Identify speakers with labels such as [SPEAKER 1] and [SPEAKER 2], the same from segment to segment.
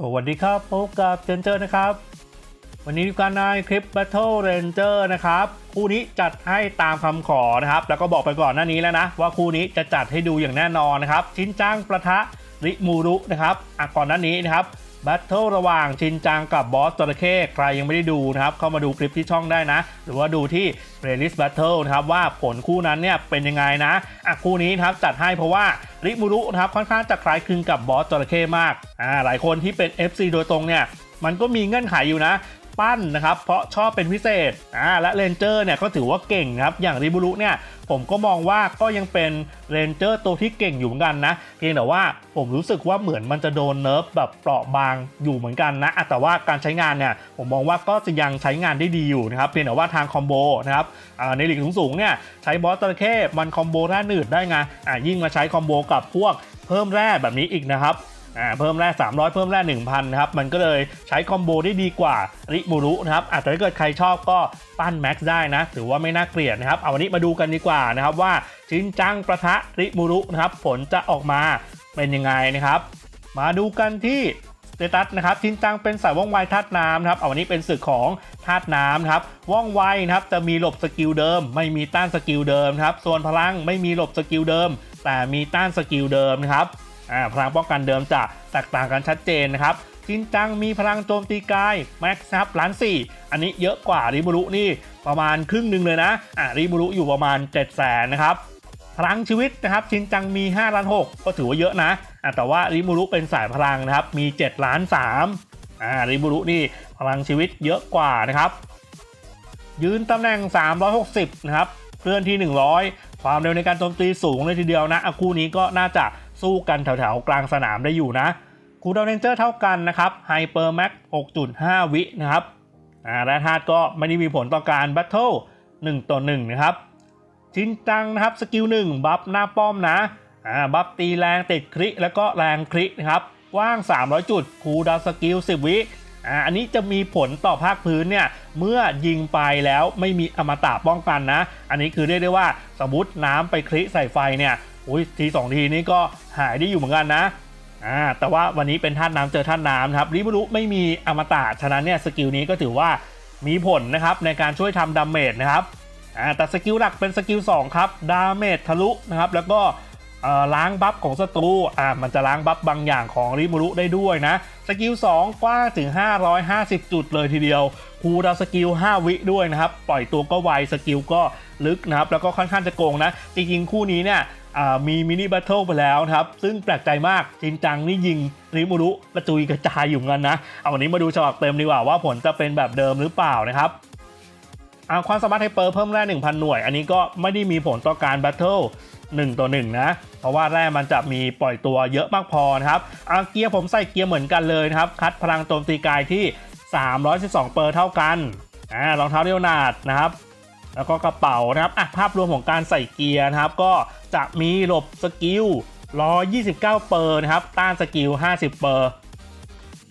[SPEAKER 1] สวัสดีครับพบกับเจนเจอร์นะครับ วันนี้การในคลิป Battle Ranger นะครับ คู่นี้จัดให้ตามคำขอนะครับ แล้วก็บอกไปก่อนหน้านี้แล้วนะ ว่าคู่นี้จะจัดให้ดูอย่างแน่นอนนะครับ ชินจังประทะริมูรุนะครับอะก่อนหน้านี้นะครับแบทเทิลระหว่างชินจังกับบอสจระเข้ใครยังไม่ได้ดูนะครับ เข้ามาดูคลิปที่ช่องได้นะ หรือว่าดูที่ playlist battle นะครับว่าผลคู่นั้นเนี่ยเป็นยังไงนะอะคู่นี้นะครับจัดให้เพราะว่า ริมูรุนะครับค่อนข้างจะคล้ายคลึงกับบอสจระเข้มากอ่าหลายคนที่เป็น FC โดยตรงเนี่ยมันก็มีเงื่อนไขอยู่นะ ปั้นนะครับ เพราะชอบเป็นพิเศษอ่าและเรนเจอร์เนี่ยก็ถือว่าเก่งนะครับอย่างริบุรุเนี่ยผมก็มองว่าก็ยังเป็นเรนเจอร์ตัวที่เก่งอยู่เหมือนกันนะ เพียงแต่ว่าผมรู้สึกว่าเหมือนมันจะโดนเนิร์ฟแบบเปราะบางอยู่เหมือนกันนะแต่ว่าการใช้งานเนี่ยผมมองว่าก็จะยังใช้งานได้ดีอยู่นะครับเพียงแต่ว่าทางคอมโบนะครับในหลีกสูงๆเนี่ยใช้บอสตะเข้มันคอมโบแร่หนืดได้ไงอะยิ่งมาใช้คอมโบกับพวกเพิ่มแร่แบบนี้อีกนะครับ อ่าเพิ่มแร่300 เพิ่มแร่1,000นะครับมันก็เลยใช้คอมโบได้ดีกว่าริมูรุนะครับอาจจะถ้าเกิดใครชอบก็ปั้นแม็กซ์ได้นะถือว่าไม่น่าเกลียดนะครับเอาวันนี้มาดูกันดีกว่านะครับว่าชินจังประทะริมูรุนะครับผลจะออกมาเป็นยังไงนะครับ มาดูกันที่สเตตัสนะครับชินจังเป็นสายว่องไวธาตุน้ำครับเอาวันนี้เป็นศึกของธาตุน้ำครับว่องไวนะครับจะมีหลบสกิลเดิม ไม่มีต้านสกิลเดิมครับส่วนพลังไม่มีหลบสกิลเดิม แต่มีต้านสกิลเดิมนะครับ อ่าพลังป้องกันเดิมจะแตกต่างกันชัดเจนนะครับจินจังมีพลังโจมตีกายแม็กซ์ครับล้านสี่อันนี้เยอะกว่าริบุรุนี่ประมาณครึ่งหนึ่งเลยนะอ่าริบุรุอยู่ประมาณ 7 0 0แสนนะครับพลังชีวิตนะครับชินจังมี5ล้าน6ก็ถือว่าเยอะนะอ่าแต่ว่าริบุรุเป็นสายพลังนะครับมี7ล้าน3อ่าริบุรุนี่พลังชีวิตเยอะกว่านะครับ ยืนตำแหน่ง 360นะครับเคลื่อนที่ 100 ความเร็วในการโจมตีสูงเลยทีเดียวนะอะคู่นี้ก็น่าจะ สู้กันแถวๆกลางสนามได้อยู่นะคูดาวเรนเจอร์เท่ากันนะครับไฮเปอร์แม็ก6.5 วินะครับและธาตุก็ไม่ได้มีผลต่อการแบทเทิล1ต่อ1นะครับชินจังนะครับสกิล1บัฟหน้าป้อมนะบัฟตีแรงติดคริแล้วก็แรงครินะครับว้าง 300 จุดคูดาวสกิล 10 วิอันนี้จะมีผลต่อภาคพื้นเนี่ยเมื่อยิงไปแล้วไม่มีอมตะป้องกันนะ อันนี้คือเรียกได้ว่าสมมติน้ำไปคลิใส่ไฟเนี่ย อุ้ยทีสองทีนี้ก็หายได้อยู่เหมือนกันนะอ่าแต่ว่าวันนี้เป็นท่าน้ำเจอท่าน้ำครับริบุรุไม่มีอมตะฉะนั้นเนี่ยสกิลนี้ก็ถือว่ามีผลนะครับในการช่วยทำดาเมจนะครับอ่าแต่สกิลหลักเป็นสกิล2ครับดาเมจทะลุนะครับแล้วก็ล้างบัฟของศัตรูอ่ามันจะล้างบัฟบางอย่างของริมูรุได้ด้วยนะสกิล2กว้างถึง 550 จุดเลยทีเดียวคูดาวสกิล 5 วิด้วยนะครับ ปล่อยตัวก็ไวสกิลก็ลึกนะครับ แล้วก็ค่อนข้างจะโกงนะ จริงๆ คู่นี้เนี่ย มีมินิแบทเทิลไปแล้วครับ ซึ่งแปลกใจมากจริงจังนี่ยิงริมูรุกระจุยกระจายอยู่เหมือนนะ เอาวันนี้มาดูฉบับเต็มดีกว่าว่าผลจะเป็นแบบเดิมหรือเปล่านะครับอ่าความสามารถไฮเปอร์เพิ่มแร่1,000 หน่วย อันนี้ก็ไม่ได้มีผลต่อการแบทเทิล1ต่อ1นะ เพราะว่าแร่มันจะมีปล่อยตัวเยอะมากพอนะครับอาเกียร์ผมใส่เกียร์เหมือนกันเลยนะครับ คัดพลังโจมตีกายที่ 312 เปอร์เท่ากันอ่ารองเท้าเรียวนาดนะครับ แล้วก็กระเป๋านะครับอะภาพรวมของการใส่เกียร์นะครับ ก็ จะมีหลบสกิล129 เปอร์นะครับ ต้านสกิล 50 เปอร์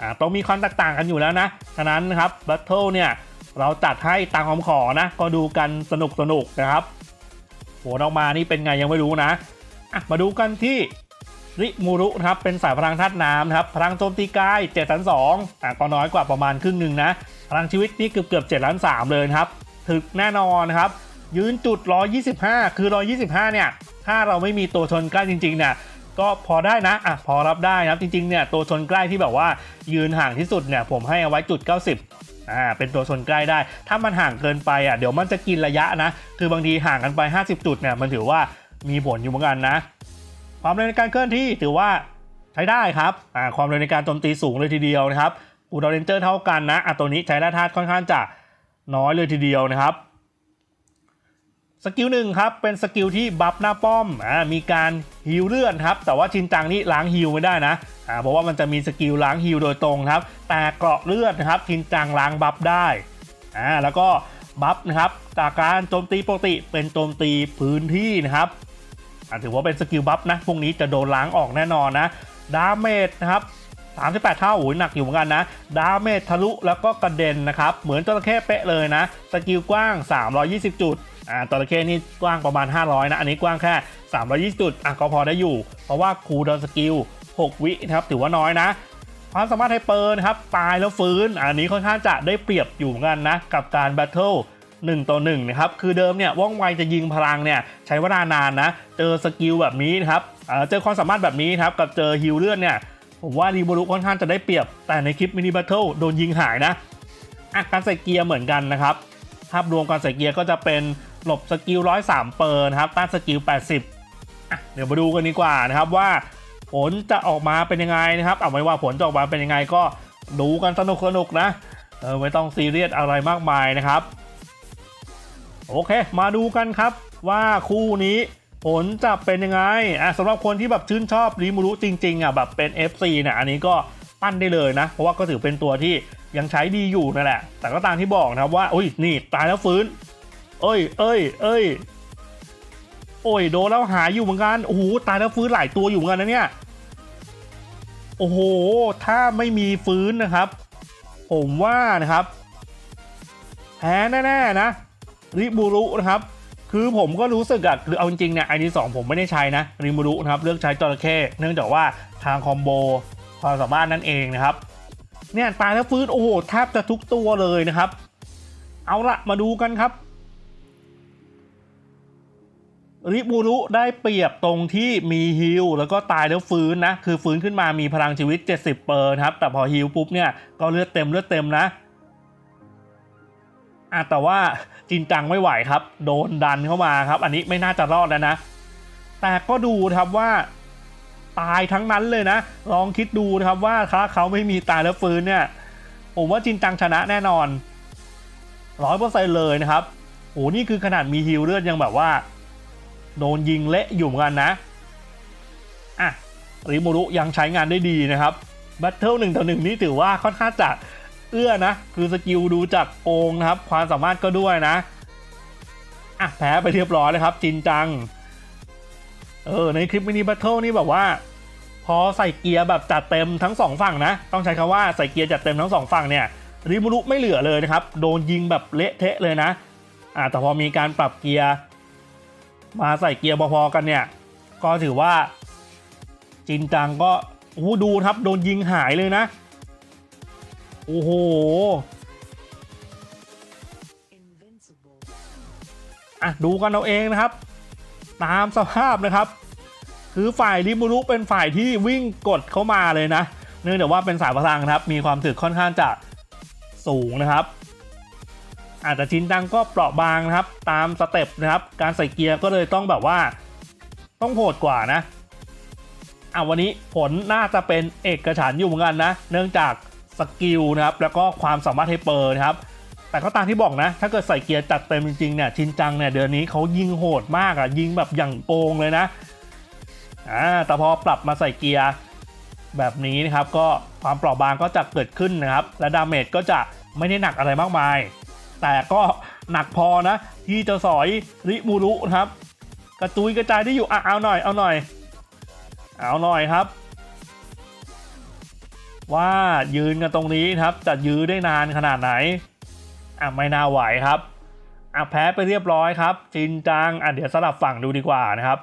[SPEAKER 1] อ่าต้องมีความแตกต่างกันอยู่แล้วนะ ฉะนั้นนะครับบัตเทิลเนี่ย เราจัดให้ตามคำขอนะ ก็ดูกันสนุกสนุกนะครับโหออกมานี่เป็นไงยังไม่รู้นะอะมาดูกันที่ริมูรุนะครับ เป็นสายพลังธาตุน้ำนะครับ พลังโจมตีกาย7 2 0 0อะก็น้อยกว่าประมาณครึ่งหนึ่งนะ พลังชีวิตนี่เกือบเกือบ7ล้าน3เลยครับ ถึกแน่นอนนะครับ ยืนจุด 125 คือ 125 เนี่ย ถ้าเราไม่มีตัวชนใกล้จริงๆเนี่ยก็พอได้นะอะพอรับได้นะจริงๆเนี่ยตัวชนใกล้ที่แบบว่ายืนห่างที่สุดเนี่ยผมให้เอาไว้จุด 90อ่าเป็นตัวชนใกล้ได้ ถ้ามันห่างเกินไปอะเดี๋ยวมันจะกินระยะนะ คือบางทีห่างกันไป 50 จุดเนี่ยมันถือว่ามีผลอยู่เหมือนกันนะ ความเร็วในการเคลื่อนที่ถือว่าใช้ได้ครับอ่าความเร็วในการโจมตีสูงเลยทีเดียวนะครับอูดอเรนเจอร์เท่ากันนะอะตัวนี้ใช้แร่ธาตุค่อนข้างจะน้อยเลยทีเดียวนะครับ สกิลหนึ่งครับเป็นสกิลที่บัฟหน้าป้อมอ่ามีการฮิลเลือดครับแต่ว่าชินจังนี่ล้างฮิลไม่ได้นะอ่าเพราะว่ามันจะมีสกิลล้างฮิลโดยตรงครับ แต่เกราะเลือดนะครับชินจังล้างบัฟได้อ่าแล้วก็บัฟนะครับจากการโจมตีปกติเป็นโจมตีพื้นที่นะครับอ่าถือว่าเป็นสกิลบัฟนะพวกนี้จะโดนล้างออกแน่นอนนะดาเมจนะครับ38 เท่าโอ้ยหนักอยู่เหมือนกันนะ ดาเมจทะลุแล้วก็กระเด็นนะครับ เหมือนจระเข้เป๊ะเลยนะ สกิลกว้าง 320 จุด อ่าจระเข้นี่กว้างประมาณ 500 นะ อันนี้กว้างแค่ 320 จุด อะก็พอได้อยู่ เพราะว่าคูดาวน์สกิล 6 วินะครับ ถือว่าน้อยนะ ความสามารถไฮเปอร์นะครับ ตายแล้วฟื้น อันนี้ค่อนข้างจะได้เปรียบอยู่เหมือนกันนะ กับการแบทเทิล1ต่อ1นะครับ คือเดิมเนี่ยว่องไวจะยิงพลังเนี่ยใช้เวลานานนะ เจอสกิลแบบนี้นะครับเอ่อเจอความสามารถแบบนี้นครับ กับเจอฮิลเลือดเนี่ย ผมว่ารีโบรุค่อนข้างจะได้เปรียบ แต่ในคลิปมินิแบทเทิลโดนยิงหายนะอะการใส่เกียร์เหมือนกันนะครับ ภาพรวมการใส่เกียร์ก็จะเป็น หลบสกิล103เปอร์นะครับต้านสกิล80อะเดี๋ยวมาดูกันดีกว่านะครับว่าผลจะออกมาเป็นยังไงนะครับเอาไว้ว่าผลจะออกมาเป็นยังไงก็ดูกันสนุกสนุกนะเออไม่ต้องซีเรียสอะไรมากมายนะครับ โอเค มาดูกันครับว่าคู่นี้ผลจะเป็นยังไงอะสำหรับคนที่แบบชื่นชอบริมูรุจริงๆอะแบบเป็น FC เนี่ยอันนี้ก็ปั้นได้เลยนะ เพราะว่าก็ถือเป็นตัวที่ยังใช้ดีอยู่นั่นแหละ แต่ก็ตามที่บอกนะครับว่าอุ้ยนี่ตายแล้วฟื้น เอ้ย เอ้ย เอ้ย โอ้ยโดนแล้วหายอยู่เหมือนกัน โอ้โห ตายแล้วฟื้นหลายตัวอยู่เหมือนกันนะเนี่ย โอ้โห ถ้าไม่มีฟื้นนะครับ ผมว่านะครับ แพ้แน่ๆนะ ริบูรุนะครับ คือผมก็รู้สึกอะหรือเอาจริงๆเนี่ยไอดีสองผมไม่ได้ใช้นะ ริบูรุนะครับ เลือกใช้จระเข้เนื่องจากว่าทางคอมโบความสามารถนั่นเองนะครับ เนี่ยตายแล้วฟื้น โอ้โห แทบจะทุกตัวเลยนะครับ เอาละมาดูกันครับ ริบูรุได้เปรียบตรงที่มีฮิลแล้วก็ตายแล้วฟื้นนะ คือฟื้นขึ้นมามีพลังชีวิต 70 เปอร์ครับ แต่พอฮิลปุ๊บเนี่ย ก็เลือดเต็มเลือดเต็มนะอะแต่ว่าจินจังไม่ไหวครับ โดนดันเข้ามาครับ อันนี้ไม่น่าจะรอดแล้วนะ แต่ก็ดูครับว่าตายทั้งนั้นเลยนะ ลองคิดดูนะครับว่าถ้าเขาไม่มีตายแล้วฟื้นเนี่ยผมว่าจินจังชนะแน่นอนร้อยเปอร์เซ็นต์เลยนะครับโอ้นี่คือขนาดมีฮิลเลือดยังแบบว่า โดนยิงเละอยู่เหมือนกันนะอะริมูรุยังใช้งานได้ดีนะครับบัตเทิลหนึ่งต่อหนึ่งนี่ถือว่าค่อนข้างจะเอื้อนะ คือสกิลดูจากโกงนะครับ ความสามารถก็ด้วยนะอะแพ้ไปเรียบร้อยเลยครับ จินจัง เออ ในคลิปมินิบัตเทิลนี่แบบว่า พอใส่เกียร์แบบจัดเต็มทั้งสองฝั่งนะ ต้องใช้คำว่าใส่เกียร์จัดเต็มทั้งสองฝั่งเนี่ยริมูรุไม่เหลือเลยนะครับ โดนยิงแบบเละเทะเลยนะอะแต่พอมีการปรับเกียร์ มาใส่เกียร์พอๆกันเนี่ย ก็ถือว่าจินจังก็โอ้ดูครับโดนยิงหายเลยนะ โอ้โหอะดูกันเอาเองนะครับ ตามสภาพนะครับ คือฝ่ายริมูรุเป็นฝ่ายที่วิ่งกดเข้ามาเลยนะ เนื่องจากว่าเป็นสายพลังนะครับ มีความถึกค่อนข้างจะสูงนะครับ อาจจะชินจังก็เปราะบางนะครับ ตามสเต็ปนะครับ การใส่เกียร์ก็เลยต้องแบบว่า ต้องโหดกว่านะอะวันนี้ผลน่าจะเป็นเอกฉันอยู่เหมือนกันนะ เนื่องจากสกิลนะครับ แล้วก็ความสามารถไฮเปอร์นะครับ แต่ก็ตามที่บอกนะ ถ้าเกิดใส่เกียร์จัดเต็มจริงๆเนี่ยชินจังเนี่ยเดือนนี้เขายิงโหดมากอะ่ะยิงแบบอย่างโกงเลยนะอ่าแต่พอปรับมาใส่เกียร์แบบนี้นะครับ ก็ความเปราะบางก็จะเกิดขึ้นนะครับ และดาเมจก็จะไม่ได้หนักอะไรมากมาย แต่ก็หนักพอนะ ที่จะสอยริมูรุครับ กระจุยกระจายที่อยู่อะเอาหน่อยเอาหน่อย เอาหน่อยครับ ว่ายืนกันตรงนี้ครับ จะยื้อได้นานขนาดไหนอะไม่น่าไหวครับอะแพ้ไปเรียบร้อยครับจินจังอะเดี๋ยวสลับฝั่งดูดีกว่านะครับ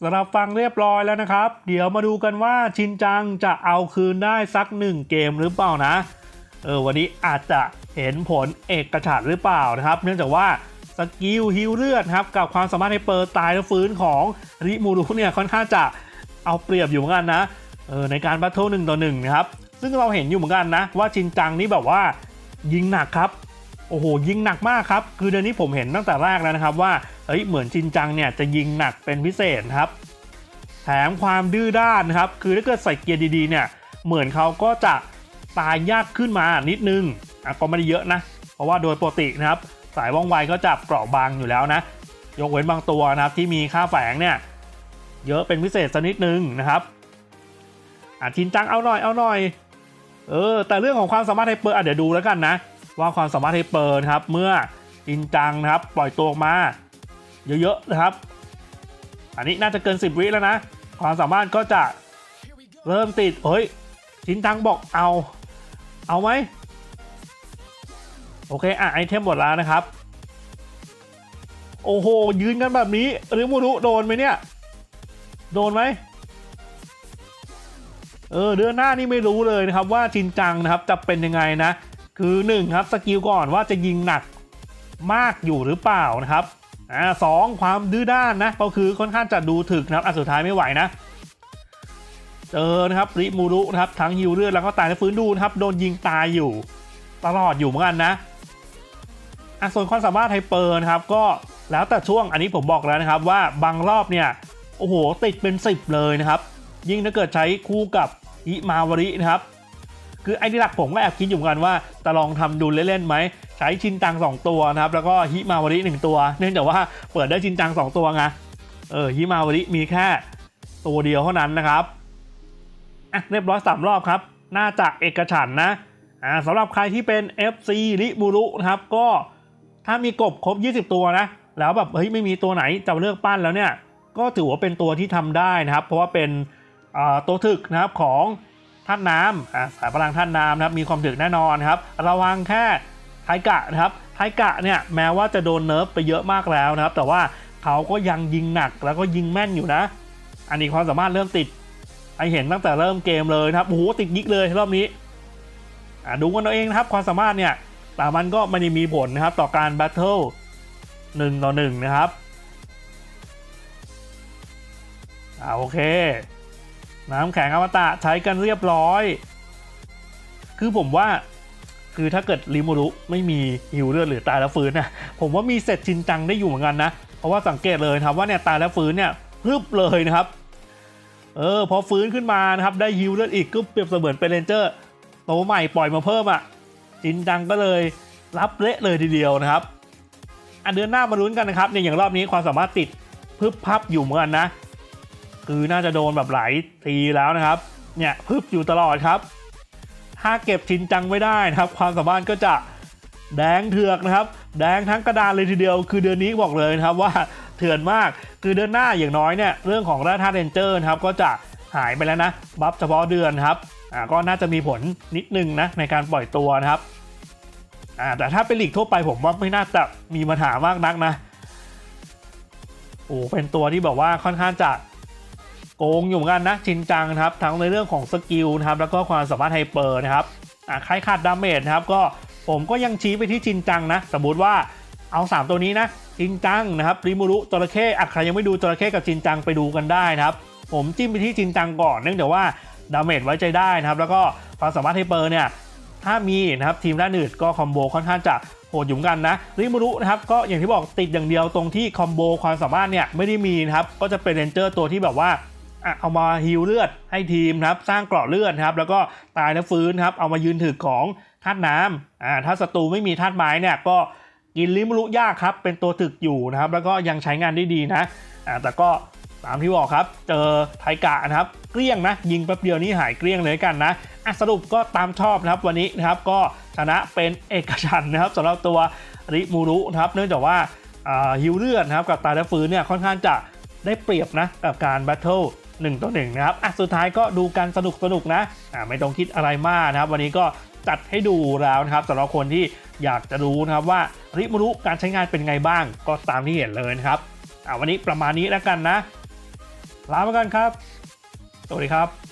[SPEAKER 1] สลับฝั่งเรียบร้อยแล้วนะครับ เดี๋ยวมาดูกันว่าชินจังจะเอาคืนได้สักหนึ่งเกมหรือเปล่านะ เออวันนี้อาจจะ เห็นผลเอกฉันหรือเปล่านะครับ เนื่องจากว่าสกิลฮิลเลือดครับกับความสามารถในเปิดตายและฟื้นของริมูรุเนี่ยค่อนข้างจะเอาเปรียบอยู่เหมือนกันนะเออในการบัตเทิลหนึ่งต่อหนึ่งนะครับ ซึ่งเราเห็นอยู่เหมือนกันนะ ว่าชินจังนี่แบบว่ายิงหนักครับโอ้โหยิงหนักมากครับ คือเดือนนี้ผมเห็นตั้งแต่แรกแล้วนะครับว่าเอ้ยเหมือนชินจังเนี่ยจะยิงหนักเป็นพิเศษครับ แถมความดื้อด้านนะครับ คือถ้าเกิดใส่เกียร์ดีๆเนี่ยเหมือนเขาก็จะตายยากขึ้นมานิดนึง ก็ไม่ได้เยอะนะ เพราะว่าโดยปกตินะครับ สายว่องไวก็จะเปราะบางอยู่แล้วนะ ยกเว้นบางตัวนะครับที่มีค่าแฝงเนี่ยเยอะเป็นพิเศษสักนิดนึงนะครับอะชินจังเอาหน่อยเอาหน่อย เออ แต่เรื่องของความสามารถไฮเปอร์อะเดี๋ยวดูแล้วกันนะ ว่าความสามารถไฮเปอร์นะครับ เมื่อชินจังนะครับ ปล่อยตัวออกมา เยอะๆนะครับ อันนี้น่าจะเกิน 10 วิแล้วนะ ความสามารถก็จะเริ่มติดเฮ้ยชินจังบอกเอา เอาไหม โอเคอะไอเทมหมดแล้วนะครับ โอ้โห ยืนกันแบบนี้หรือมูรุโดนไหมเนี่ย โดนไหมเออเดือนหน้านี่ไม่รู้เลยนะครับว่าชินจังนะครับจะเป็นยังไงนะ คือ1ครับสกิลก่อนว่าจะยิงหนักมากอยู่หรือเปล่านะครับอ่าสองความดื้อด้านนะก็คือค่อนข้างจะดูถึกนะครับอะสุดท้ายไม่ไหวนะเจอนะครับริมูรุนะครับทั้งฮิวเลือดแล้วก็ตายและฟื้นดูนะครับโดนยิงตายอยู่ ตลอดอยู่เหมือนกันนะ อะส่วนความสามารถไฮเปอร์นะครับก็แล้วแต่ช่วงอันนี้ผมบอกแล้วนะครับว่าบางรอบเนี่ยโอ้โหติดเป็น 10 เลยนะครับ ยิ่งถ้าเกิดใช้คู่กับอิมาวารินะครับ คือไอ้ที่หลักผมก็แอบคิดอยู่เหมือนกันว่าจะลองทำดูเล่นๆไหม ใช้ชินจัง 2 ตัวนะครับ แล้วก็ฮิมาวาริ 1 ตัว เนื่องจากว่าเปิดได้ชินจัง 2 ตัวไงเออฮิมาวาริมีแค่ตัวเดียวเท่านั้นนะครับอะเรียบร้อยสามรอบครับ น่าจะเอกฉันนะอ่าสำหรับใครที่เป็น FC ริมูรุนะครับก็ ถ้ามีกบครบ 20 ตัวนะ แล้วแบบเฮ้ยไม่มีตัวไหนจะเลือกปั้นแล้วเนี่ย ก็ถือว่าเป็นตัวที่ทำได้นะครับ เพราะว่าเป็นตัวถึกนะครับของท่านน้ำสายพลังท่านน้ำนะครับมีความถึกแน่นอนครับ ระวังแค่ไทกะนะครับไทกะเนี่ยแม้ว่าจะโดนเนิร์ฟไปเยอะมากแล้วนะครับ แต่ว่าเขาก็ยังยิงหนักแล้วก็ยิงแม่นอยู่นะ อันนี้ความสามารถเริ่มติดไอเห็นตั้งแต่เริ่มเกมเลยนะครับโอ้โหติดยิกเลยรอบนี้ดูกันเอาเองนะครับความสามารถเนี่ย แต่มันก็ไม่ได้มีผลนะครับต่อการแบทเทิลหนึ่งต่อหนึ่งนะครับอ่าโอเค น้ำแข็งอมตะใช้กันเรียบร้อย คือผมว่าคือถ้าเกิดริมูรุไม่มีหิวเลือดหรือตายแล้วฟื้นนะผมว่ามีเสร็จชินจังได้อยู่เหมือนกันนะ เพราะว่าสังเกตเลยครับว่าเนี่ยตายแล้วฟื้นเนี่ยรึบเลยนะครับ เออพอฟื้นขึ้นมานะครับได้ฮิวเลือดอีกก็เปรียบเสมือนเป็นเรนเจอร์โตวใหม่ปล่อยมาเพิ่มอะ ชินจังก็เลยรับเละเลยทีเดียวนะครับ อันเดือนหน้ามาลุ้นกันนะครับเนี่ยอย่างรอบนี้ความสามารถติดพึบพับอยู่เหมือนกันนะ คือน่าจะโดนแบบหลายทีแล้วนะครับ เนี่ยพึบอยู่ตลอดครับ ถ้าเก็บชินจังไม่ได้นะครับ ความสามารถก็จะแดงเถือกนะครับ แดงทั้งกระดานเลยทีเดียว คือเดือนนี้บอกเลยนะครับว่าเถื่อนมาก คือเดือนหน้าอย่างน้อยเนี่ยเรื่องของร่ธาเรนเจอร์นะครับก็จะหายไปแล้วนะ บัฟเฉพาะเดือนครับ อ่าก็น่าจะมีผลนิดนึงนะในการปล่อยตัวนะครับอ่าแต่ถ้าเป็นลีกทั่วไปผมว่าไม่น่าจะมีปัญหามากนักนะโอ้เป็นตัวที่แบบว่าค่อนข้างจะโกงอยู่เหมือนกันนะชินจังนะครับทั้งในเรื่องของสกิลนะครับแล้วก็ความสามารถไฮเปอร์นะครับอ่าใครขาดดาเมจนะครับก็ผมก็ยังชี้ไปที่ชินจังนะ สมมติว่าเอา 3 ตัวนี้นะชินจังนะครับริมูรุจระเข้อะใครยังไม่ดูจระเข้กับชินจังไปดูกันได้นะครับ ผมจิ้มไปที่ชินจังก่อน เนื่องจากว่า ดาเมจไว้ใจได้นะครับ แล้วก็ความสามารถไฮเปอร์เนี่ยถ้ามีนะครับทีมด้านอื่นก็คอมโบค่อนข้างจะโหดอยู่มกันนะริมูรุนะครับก็อย่างที่บอกติดอย่างเดียวตรงที่คอมโบความสามารถเนี่ยไม่ได้มีนะครับก็จะเป็นเรนเจอร์ตัวที่แบบว่าเอามาฮิลเลือดให้ทีมนะครับ สร้างเกราะเลือดครับ แล้วก็ตายแล้วฟื้นครับ เอามายืนถือของธาตุน้ำอ่าถ้าศัตรูไม่มีธาตุไม้เนี่ยก็กินลิมรุยากครับ เป็นตัวถึกอยู่นะครับ แล้วก็ยังใช้งานได้ดีนะอ่าแต่ก็ ตามที่บอกครับ เจอไทกะนะครับ เกลี้ยงนะ ยิงแป๊บเดียวนี้หายเกลี้ยงเลยกันนะอะสรุปก็ตามชอบนะครับวันนี้นะครับก็ชนะเป็นเอกฉันนะครับสำหรับตัวริมูรุนะครับ เนื่องจากว่าฮิวเลือดนะครับกับตาแล้วฟื้นเนี่ยค่อนข้างจะได้เปรียบนะกับการแบทเทิล1ต่อ1นะครับอะสุดท้ายก็ดูกันสนุกสนุกนะอ่าไม่ต้องคิดอะไรมากนะครับ วันนี้ก็จัดให้ดูแล้วนะครับสำหรับคนที่อยากจะรู้นะครับว่าริมรุการใช้งานเป็นไงบ้าง ก็ตามที่เห็นเลยนะครับอ่าวันนี้ประมาณนี้แล้วกันนะ ลาไปกันครับ สวัสดีครับ